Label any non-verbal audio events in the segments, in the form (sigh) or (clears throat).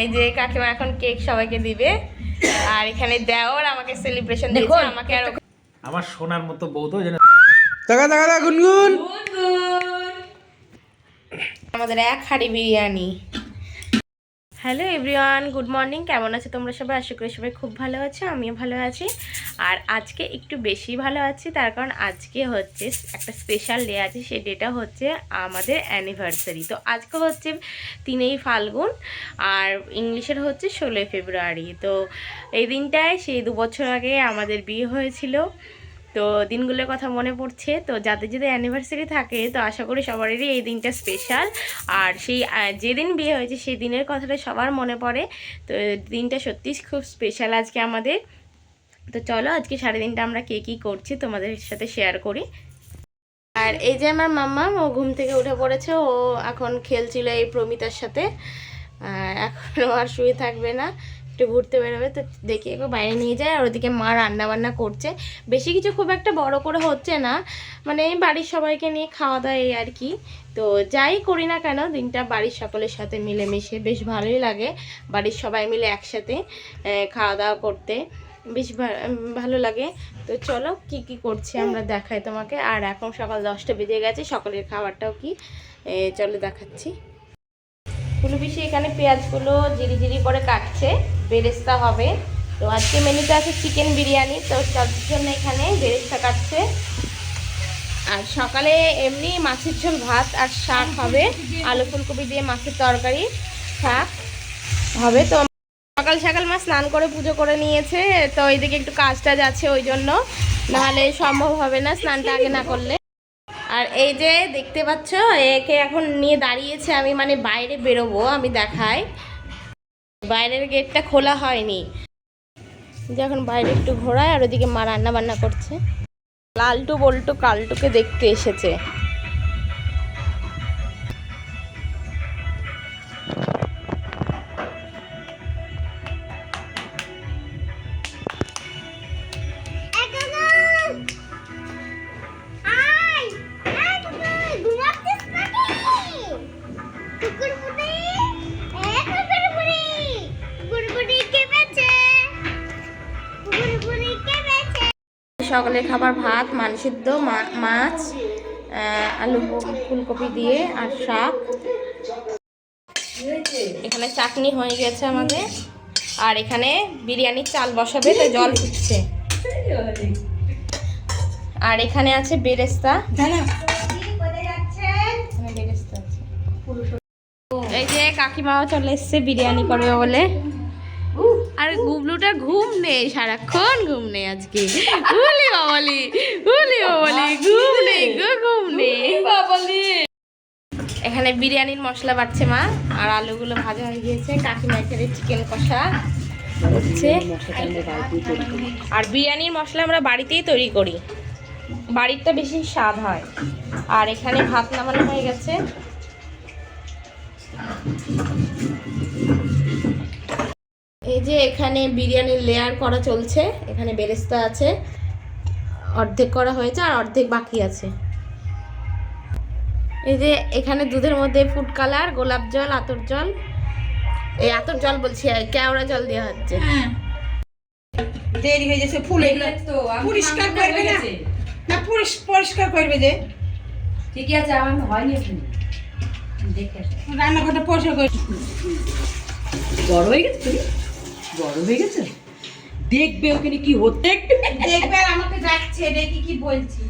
এই যে কাকিমা এখন কেক সবাইকে দিবে। আর এখানে দেওর আমাকে সেলিব্রেশন দেখো, দিয়েছে আমাকে আর আমার সোনার মতো বউ তো যেন টাকা টাকা গুনগুন। গুনগুন। আমাদের এক হাড়ি biryani. Hello everyone, good morning. কেমন আছো তোমরা সবাই? আশা করি সবাই খুব ভালো আছো, আমিও ভালো আছি। আর আজকে একটু বেশি ভালো আছি, তার কারণ আজকে হচ্ছে একটা স্পেশাল ডে আছে, সেই ডেটা হচ্ছে আমাদের অ্যানিভার্সারি তো আজকে হচ্ছে তিনেই ফাল্গুন, আর ইংলিশের হচ্ছে ষোলোই ফেব্রুয়ারি। তো এই দিনটায় সেই দু বছর আগে আমাদের বিয়ে হয়েছিল। তো দিনগুলোর কথা মনে পড়ছে। তো যাদের যাদের অ্যানিভার্সারি থাকে, তো আশা করি সবারই এই দিনটা স্পেশাল আর সেই যেদিন বিয়ে হয়েছে, সেই দিনের কথাটা সবার মনে পড়ে। তো দিনটা সত্যি খুব স্পেশাল আজকে আমাদের। তো চলো, আজকে সাড়ে দিনটা আমরা কে কী করছি তোমাদের সাথে শেয়ার করি। আর এই যে আমার মাম্মা, ও ঘুম থেকে উঠে পড়েছে। ও এখন খেলছিল এই প্রমিতার সাথে। এখন আর শুয়ে থাকবে না। একটু ঘুরতে বেরোবে, তো দেখি একটু বাইরে নিয়ে যায় আর ওদিকে মা রান্না বান্না করছে। বেশি কিছু খুব একটা বড় করে হচ্ছে না মানে বাড়ির সবাইকে নিয়ে খাওয়া দাওয়া এই আর কি। তো যাই করি না কেন, দিনটা বাড়ির সকলের সাথে মিলেমিশে বেশ ভালোই লাগে, বাড়ির সবাই মিলে একসাথে খাওয়া দাওয়া করতে বেশ ভালো লাগে। তো চলো কি কি করছি আমরা দেখাই তোমাকে। আর এখন সকাল দশটা বেজে গেছে, সকালের খাবারটাও কি? চলো দেখাচ্ছি। পিসি এখানে পেঁয়াজগুলো জিরি জিরি করে কাটছে, বেরেস্তা হবে। তো আজকে মেনুতে আছে চিকেন বিরিয়ানি, তো তার জন্য এখানে বেরেস্তা কাটছে। আর সকালে এমনি মাছের ঝোল ভাত আর শাক হবে। আলু ফুলকপি দিয়ে মাছের তরকারি, শাক হবে। তো সকাল সকাল মা স্নান করে পুজো করে নিয়েছে, তো এইদিকে একটু কাজ টাজ আছে ওই জন্য। নাহলে সম্ভব হবে না স্নানটা আগে না করলে। আর এই যে দেখতে পাচ্ছ, একে এখন নিয়ে দাঁড়িয়েছে, আমি মানে বাইরে বেরোবো, আমি দেখাই। বাইরের গেটটা খোলা হয়নি। যখন বাইরে একটু ঘোরায়, আর ওদিকে মা রান্না বান্না করছে। লালটু, বল্টু, কালটুকে দেখতে এসেছে। সকালে খাবার, ভাত মান সিদ্ধ, মা- মাছ আলু, ফুলকপি দিয়ে আর শাক। এখানে চাটনি হয়ে গেছে আমাদের। আর এখানে বিরিয়ানির চাল বসাবে তো জল ফুটছে। আর এখানে আছে বেরেস্তা। এই যে কাকিমাও চলে এসছে বিরিয়ানি করবে বলে। আর গুবলুটা ঘুম নেই সারাক্ষণ ঘুম নেই আজকে। উলি বাবালি উলি বাবালি ঘুম নেই গো ঘুম নেই। বাবালি। এখানে বিরিয়ানির মশলা বাড়ছে মা আর আলুগুলো ভাজা হয়ে গিয়েছে কাকিমা এখানে চিকেন কষা হচ্ছে। আর বিরিয়ানির মশলা আমরা বাড়িতেই তৈরি করি। বাড়িরটা বেশি স্বাদ হয়। আর এখানে ভাত নামানো হয়ে গেছে। এই যে এখানে বিরিয়ানির লেয়ার করা চলছে এখানে বেরেস্তা আছে অর্ধেক করা হয়েছে আর অর্ধেক বাকি আছে। এই যে এখানে দুধের মধ্যে ফুড কালার গোলাপ জল আতর জল। এই আতর জল বলছি কেওড়া জল দেওয়া হচ্ছে। দেরি হয়ে যাচ্ছে ফুল এগুলো পরিষ্কার করবে না? না পরিষ্কার করবে যে। ঠিকই আছে আমার হয়নি। রান্নাঘরটা পরিষ্কার করে বড় হয়ে গেছে? তুমি বড় হয়ে গেছে? দেখবে ওখানে কি হতে দেখবে আর আমাকে ডাকছে দেখি কি বলছি।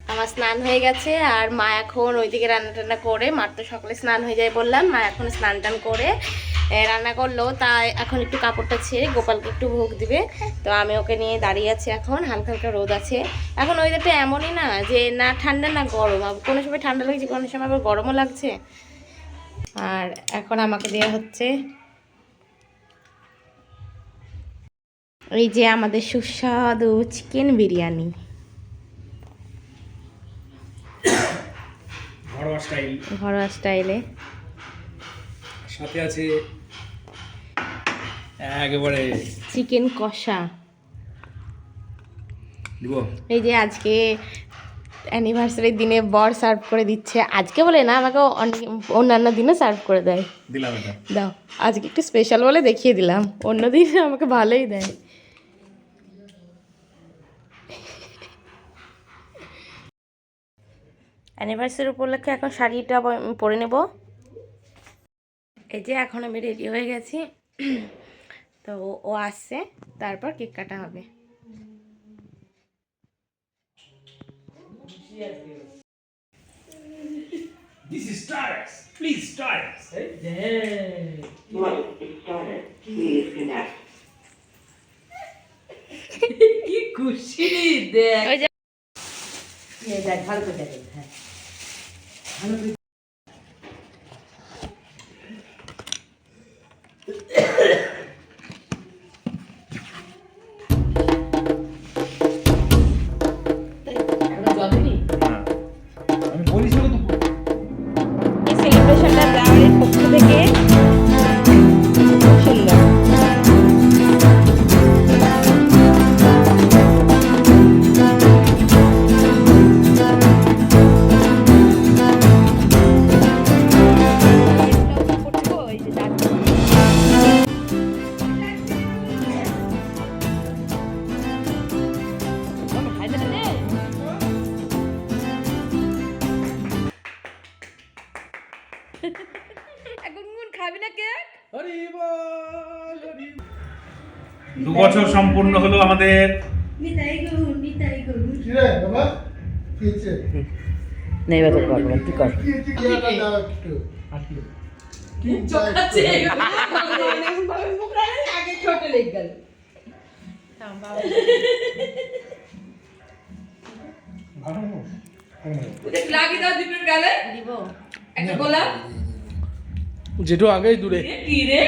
আমার স্নান হয়ে গেছে আর মা এখন ওইদিকে রান্না টান্না করে মার তো সকালে স্নান হয়ে যায় বললাম মা এখন স্নান টান করে রান্না করল তাই এখন একটু কাপড়টা ছেড়ে গোপালকে একটু ভোগ দিবে। তো আমি ওকে নিয়ে দাঁড়িয়ে আছি এখন হালকা হালকা রোদ আছে। এখন ওয়েদারটা এমনই না যে না ঠান্ডা না গরম কোনো সময় ঠান্ডা লাগছে কোনো সময় আবার গরমও লাগছে। আর এখন আমাকে দেওয়া হচ্ছে এই যে আমাদের সুস্বাদু চিকেন বিরিয়ানি। ঘরোয়া স্টাইল। ঘরোয়া স্টাইলে। সাথে আছে একেবারে চিকেন কষা। এই যে আজকে অ্যানিভার্সারির দিনে বর সার্ভ করে দিচ্ছে। আজকে বলে না আমাকে অন্যান্য দিনে সার্ভ করে দেয়। দিলাম দাও আজকে একটু স্পেশাল বলে দেখিয়ে দিলাম। অন্য দিন আমাকে ভালোই দেয়। অ্যানিভার্সারি উপলক্ষে এখন শাড়িটা পরে নেব। এই যে এখন আমি রেডি হয়ে গেছি। (clears throat) তো ও আসছে তারপর কেক কাটা হবে। This is stars please stars কি খুশি দেখ। ওই যে এই দেখ ভালো করে দেখেন হ্যাঁ। ভালো করে দু বছর সম্পূর্ণ হলো আমাদের নেই কর। যেটু আগেই দূরে কি রে?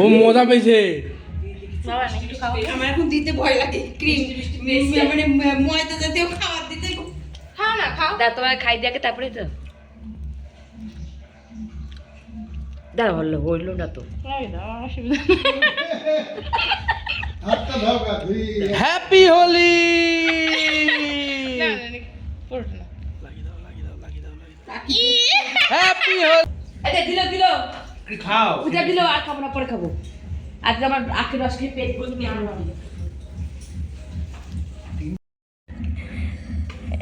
ও মজা পেয়েছে। আমার এখন দিতে ভয় লাগে ক্রিম। মানে ময়দা জাতীয় খাবার দিতে খাও না খাও। দা তোমায় খাই দিয়াকে তারপরে তো। দাঁড়া হলো হইল না তো। হ্যাপি হোলি না না না পুরোটা না। হ্যাপি হোলি আরে দিল। দিল খাও। ওটা দিল আর খাব না পরে খাব। আজকে আমার আখের রস খেয়ে পেট ভর্তি আমার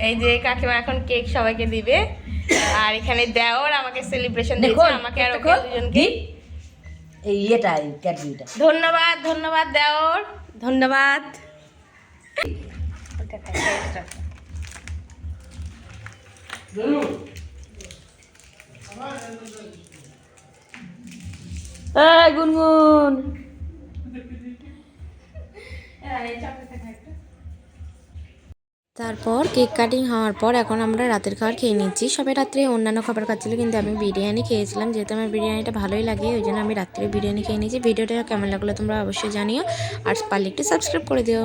এই যে কাকিমা এখন কেক সবাইকে দিবে। আর এখানে দেওর আমাকে সেলিব্রেশন দিয়েছে আমাকে আর ওকে দুজনকে। এই ক্যাডবেরিটা। ধন্যবাদ ধন্যবাদ দেওর। ধন্যবাদ। ওটা। এই গুনগুন। তারপর কেক কাটিং হওয়ার পর এখন আমরা রাতের খাবার খেয়ে নিচ্ছি। সবে রাত্রে অন্যান্য খাবার খাচ্ছিল, কিন্তু আমি বিরিয়ানি খেয়েছিলাম। যেহেতু আমার বিরিয়ানিটা ভালোই লাগে, ওই জন্য আমি রাত্রে বিরিয়ানি খেয়ে নিয়েছি। ভিডিওটা কেমন লাগল তোমরা অবশ্যই জানিও। আর পারলে একটু সাবস্ক্রাইব করে দিও।